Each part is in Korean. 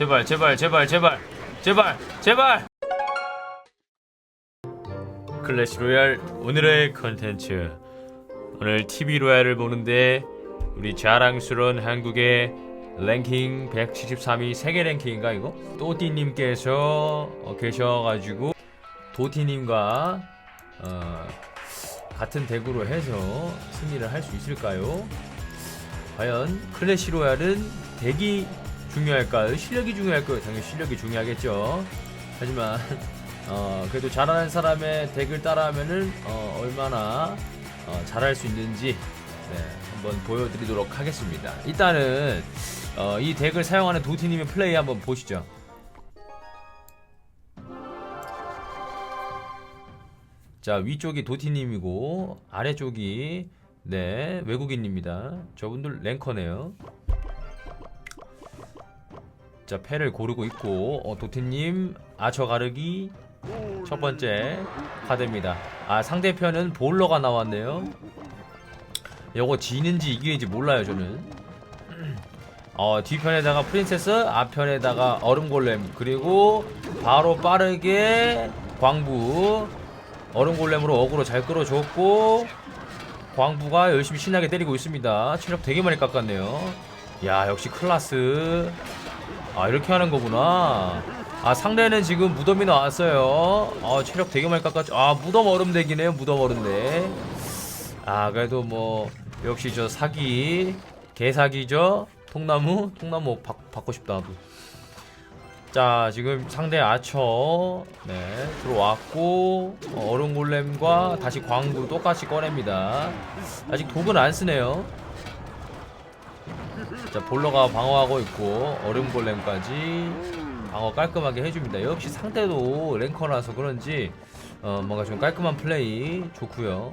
제발 제발 제발 제발 제발 제발 클래시 로얄 오늘의 컨텐츠 오늘 TV 로얄을 보는데 우리 자랑스러운 한국의 랭킹 173위 세계 랭킹인가 이거? 또띠님께서 어, 계셔가지고 도티님과 어, 같은 덱으로 해서 승리를 할 수 있을까요? 과연 클래시 로얄은 덱이 중요할까요? 실력이 중요할까요? 당연히 실력이 중요하겠죠. 하지만 어, 그래도 잘하는 사람의 덱을 따라하면은 어, 얼마나 어, 잘할 수 있는지 네, 한번 보여드리도록 하겠습니다. 일단은 어, 이 덱을 사용하는 도티님의 플레이 한번 보시죠. 자 위쪽이 도티님이고 아래쪽이 네 외국인입니다. 저분들 랭커네요. 자 패를 고르고 있고 어, 도티님 아처 가르기 첫 번째 카드입니다. 아 상대편은 볼러가 나왔네요. 요거 지는지 이기는지 몰라요 저는. 어 뒤편에다가 프린세스 앞편에다가 얼음골렘 그리고 바로 빠르게 광부 얼음골렘으로 어그로 잘 끌어줬고 광부가 열심히 신나게 때리고 있습니다. 체력 되게 많이 깎았네요. 야 역시 클라스. 아 이렇게 하는 거구나. 아 상대는 지금 무덤이 나왔어요. 아 체력 되게 많이 깎았죠. 아 무덤 얼음 덱이네요. 무덤 얼음 덱. 아 그래도 뭐 역시 저 사기 개사기죠. 통나무 통나무 바, 받고 싶다 나도. 자 지금 상대 아처 네 들어왔고 어, 얼음 골렘과 다시 광부 똑같이 꺼냅니다. 아직 독은 안 쓰네요. 자 볼러가 방어하고 있고 얼음 골렘까지 방어 깔끔하게 해줍니다. 역시 상대도 랭커라서 그런지 어, 뭔가 좀 깔끔한 플레이 좋고요.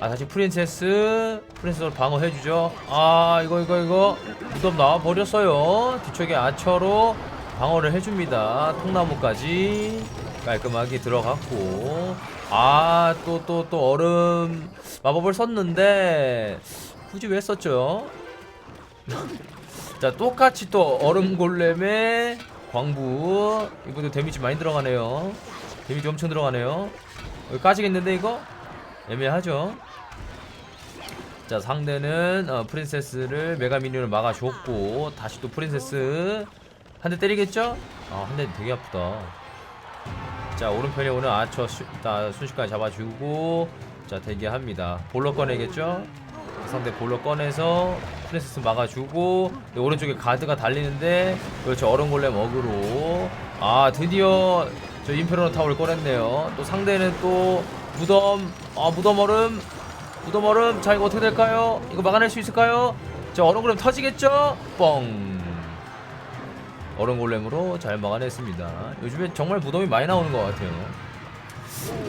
아 다시 프린세스 프린세스로 방어해주죠. 아 이거 이거 이거 무덤 나와 버렸어요. 뒤쪽에 아처로 방어를 해줍니다. 통나무까지 깔끔하게 들어갔고 아 또 또 또 얼음 마법을 썼는데 굳이 왜 썼죠? 자 똑같이 또 얼음 골렘의 광부 이것도 데미지 많이 들어가네요 데미지 엄청 들어가네요 여기 까지겠는데 이거? 애매하죠 자 상대는 어, 프린세스를 메가미니언을 막아줬고 다시 또 프린세스 한 대 때리겠죠? 아 한 대 되게 아프다 자 오른편에 오는 아처 수, 다 순식간에 잡아주고 자 대기합니다 볼러 꺼내겠죠? 상대 볼러 꺼내서 프린세스 막아주고 네, 오른쪽에 가드가 달리는데 그렇죠 얼음골렘 어그로 아 드디어 저 임페르노 타워를 꺼냈네요 또 상대는 또 무덤 아 무덤 얼음 무덤 얼음 자 이거 어떻게 될까요? 이거 막아낼 수 있을까요? 자 얼음 골렘 터지겠죠? 뻥 얼음 골렘으로 잘 막아냈습니다 요즘에 정말 무덤이 많이 나오는 것 같아요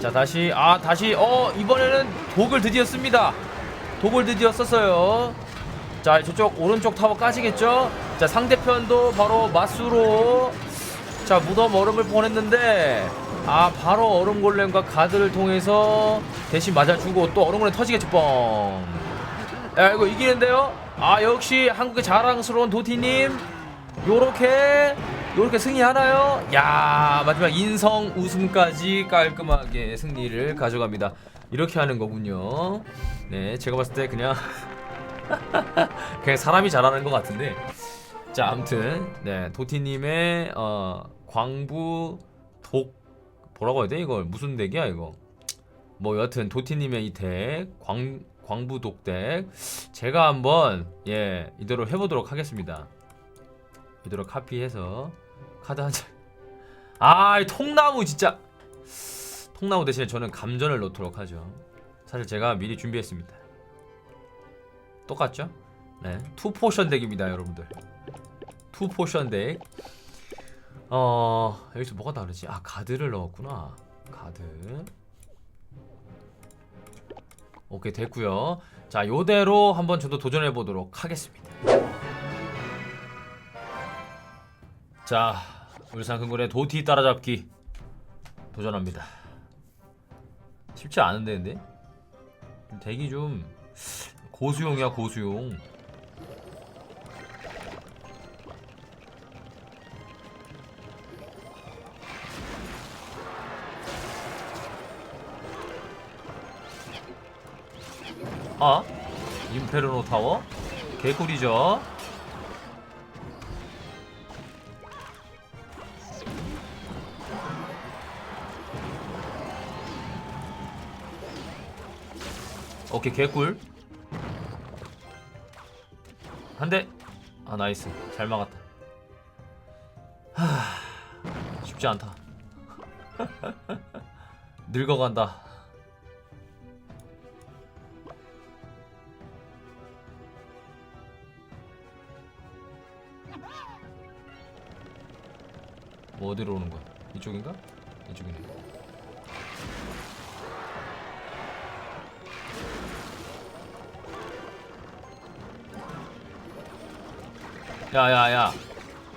자 다시 아 다시 어 이번에는 독을 드디어 씁니다 독을 드디어 썼어요. 자, 저쪽 오른쪽 타워 까지겠죠? 자, 상대편도 바로 마수로 자, 무덤 얼음을 보냈는데 아, 바로 얼음 골렘과 가드를 통해서 대신 맞아주고 또 얼음 골렘 터지겠죠, 뻥. 야, 이거 이기는데요? 아, 역시 한국의 자랑스러운 도티님 요렇게 요렇게 승리하나요? 야 마지막 인성 우승까지 깔끔하게 승리를 가져갑니다. 이렇게 하는 거군요. 네, 제가 봤을 때 그냥 그냥 사람이 잘하는 것 같은데. 자, 아무튼 네 도티님의 어, 광부 독 뭐라고 해야 돼 이걸 무슨 덱이야 이거? 뭐 여튼 도티님의 이 덱 광 광부 독덱 제가 한번 예 이대로 해보도록 하겠습니다. 이대로 카피해서 카드 한 장. 아, 이 통나무 진짜. 통나무 대신에 저는 감전을 넣도록 하죠. 사실 제가 미리 준비했습니다. 똑같죠? 네, 투 포션 덱입니다, 여러분들. 투 포션 덱. 어, 여기서 뭐가 다르지? 아, 가드를 넣었구나. 가드. 오케이, 됐고요. 자, 요대로 한번 저도 도전해 보도록 하겠습니다. 자, 울산 큰군의 도티 따라잡기 도전합니다. 쉽지 않은데 근데 좀 대기 좀 고수용이야 고수용 아? 임페르노 타워? 개꿀이죠 오케이 개꿀 한대? 아 나이스. 잘 막았다. 하 쉽지 않다. 늙어간다. 뭐 어디로 오는 거야? 이쪽인가? 이쪽이네 야야야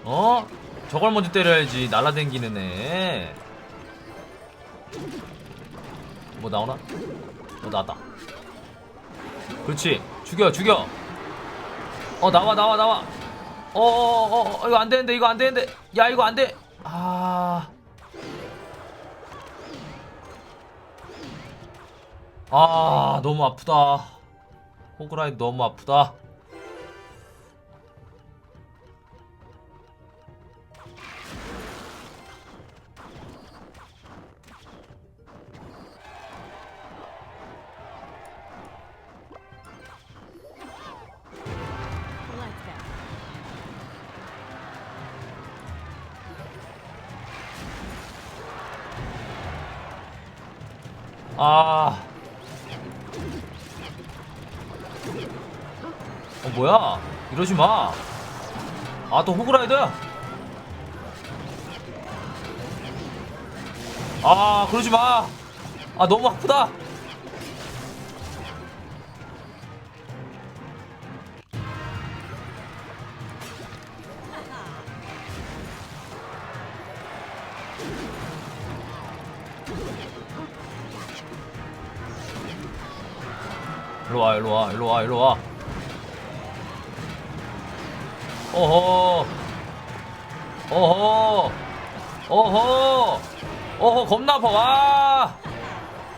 어? 저걸 먼저 때려야지 날라댕기는 애. 뭐 나오나? 어 나왔다. 그렇지. 죽여 죽여. 어 나와 나와 나와. 어어어 어, 어, 이거 안 되는데 이거 안 되는데. 야 이거 안 돼. 아. 아 너무 아프다. 호그라이 너무 아프다. 아. 어 뭐야? 이러지 마. 아 또 호그라이더야? 아 그러지 마. 아 너무 아프다. 일로 와, 일로 와, 일로 와, 일로 와. 어허. 어허. 어허. 어허, 겁나 아파. 와.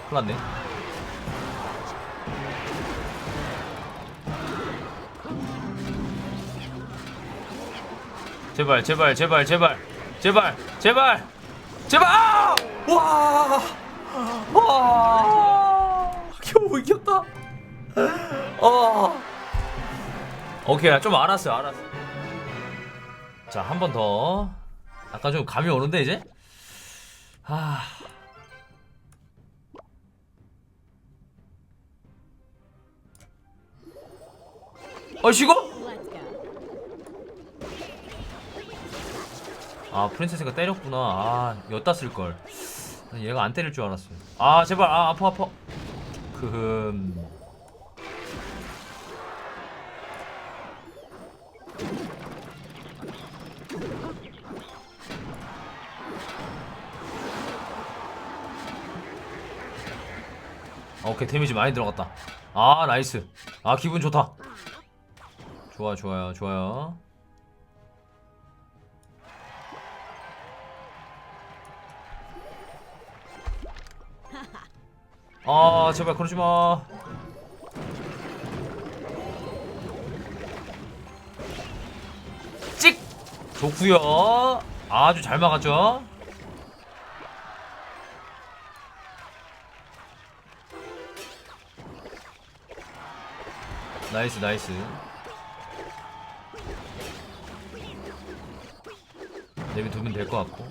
큰일 났네. 제발, 제발, 제발, 제발. 제발, 제발. 제발. 아! 와. 와. 겨우 이겼다. 어. 오케이, 좀 알았어요, 알았어. 자, 한 번 더. 약간 좀 감이 오는데 이제. 아. Let's go. 아, 프린세스가 때렸구나. 아, 엿다 쓸 걸. 얘가 안 때릴 줄 알았어요. 아, 제발. 아, 아파 아파. 금. 아, 오케이. 데미지 많이 들어갔다. 아 나이스. 아 기분 좋다. 좋아 좋아요 좋아요. 아 제발 그러지 마. 찍! 좋구요. 아주 잘 막았죠 나이스 나이스. 내비 두면 될 것 같고.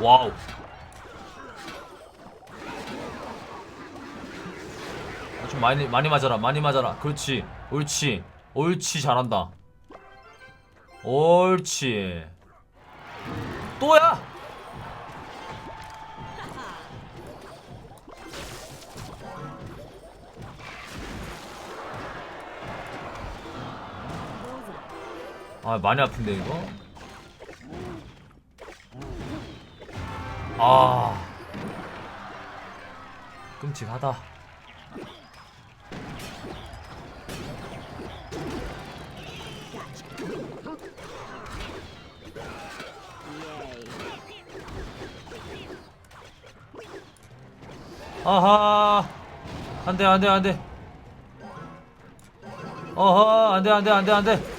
와우. 아, 좀 많이 많이 맞아라 많이 맞아라. 그렇지 옳지 옳지 잘한다. 옳지 아 많이 아픈데 이거? 아. 끔찍하다. 아하. 안돼 안돼 안돼. 어허 안돼 안돼 안돼 안돼.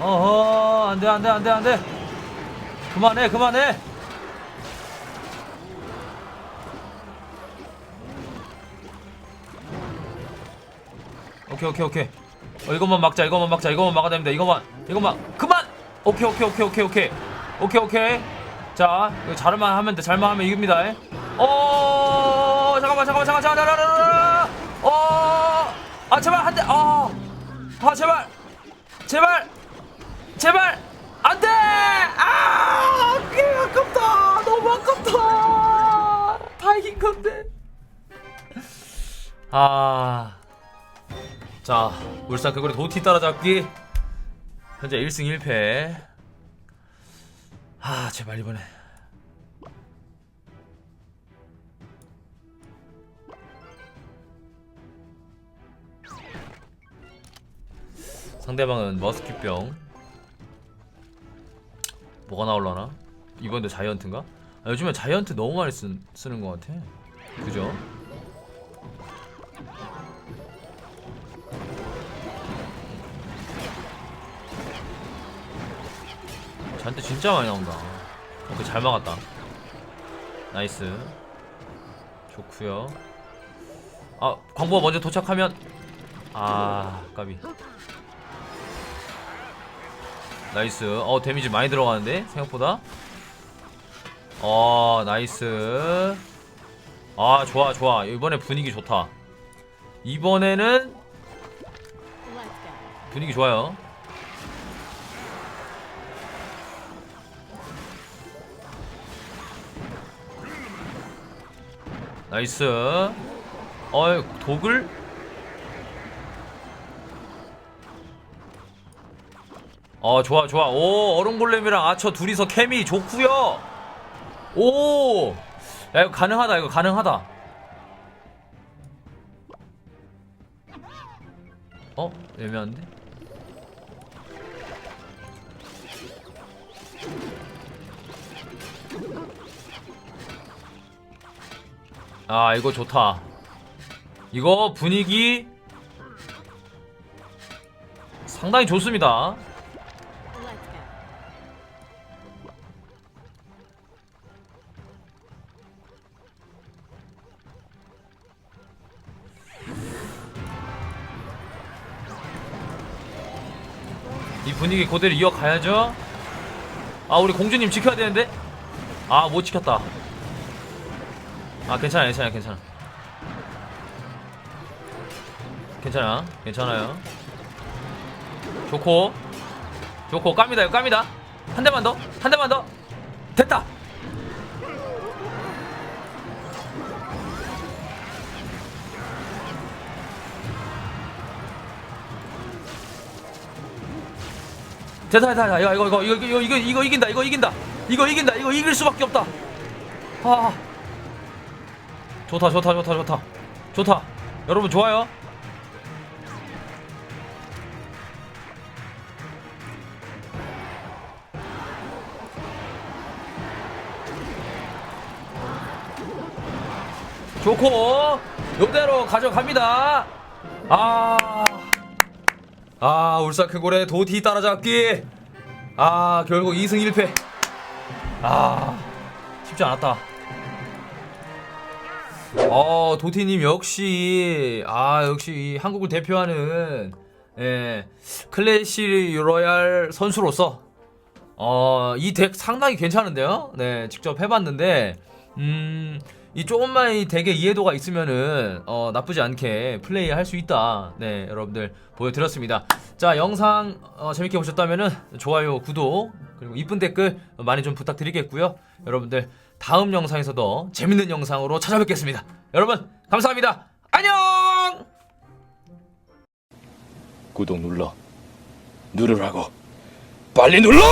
어허 안돼 안돼 안돼 안돼. 그만해 그만해. 오케이 오케이 오케이. 어 이것만 막자 이것만 막자 이것만 막아야 됩니다. 이것만 이것만 그만! 오케이 오케이 오케이 오케이 오케이. 오케이 오케이. 자 이거 잘만 하면 돼 잘만 하면 이깁니다. 어 잠깐만 잠깐만 잠깐만 잠깐만 잠깐만 어아 제발 한대 아, 아 제발. 제발 제발 안돼 아꽤 아깝다 너무 아깝다 다 이긴 건데 아 자, 울산 그거리 도티 따라잡기. 현재 1승 1패. 아, 제발 이번에. 상대방은 머스킷병. 뭐가 나올라나? 이번도 자이언트인가? 아, 요즘에 자이언트 너무 많이 쓰, 쓰는 것 같아. 그죠? 잔뜩 진짜 많이 나온다. 오케이 잘 막았다. 나이스. 좋구요. 아 광부가 먼저 도착하면 아 까비. 나이스. 어 데미지 많이 들어가는데 생각보다. 어 나이스. 아 좋아 좋아 이번에 분위기 좋다. 이번에는 분위기 좋아요. 나이스. 어이 독을? 어 좋아 좋아. 오 얼음골렘이랑 아처 둘이서 케미 좋구요. 오. 야 이거 가능하다 이거 가능하다. 어 애매한데? 아 이거 좋다 이거 분위기 상당히 좋습니다 분위기 그대로 이어가야죠. 아 우리 공주님 지켜야 되는데? 아 못 지켰다. 아 괜찮아 괜찮아 괜찮아 괜찮아 괜찮아요. 좋고. 좋고 깝니다 깝니다. 한 대만 더한 대만 더. 됐다 됐다 됐다 됐다. 이거 이거 이거 이거 이거 이거 이거 이긴다 이거 이긴다. 이거 이긴다 이거 이길 수밖에 없다. 아. 좋다 좋다 좋다 좋다. 좋다. 여러분 좋아요. 좋고 요대로 가져갑니다. 아, 아 울산 크골의 도티 따라잡기. 아 결국 2승 1패. 아 쉽지 않았다. 어 도티님 역시 아 역시 이 한국을 대표하는 예 클래시 로얄 선수로서 어 이 덱 상당히 괜찮은데요? 네 직접 해봤는데 음 이 조금만 이 덱에 이해도가 있으면은 어 나쁘지 않게 플레이 할 수 있다 네 여러분들 보여드렸습니다 자 영상 어, 재밌게 보셨다면은 좋아요 구독 그리고 이쁜 댓글 많이 좀 부탁드리겠고요 여러분들 다음 영상에서 도 재밌는 영상으로 찾아뵙겠습니다. 여러분 감사합니다. 안녕. 구독 눌러 누르라고 빨리 눌러!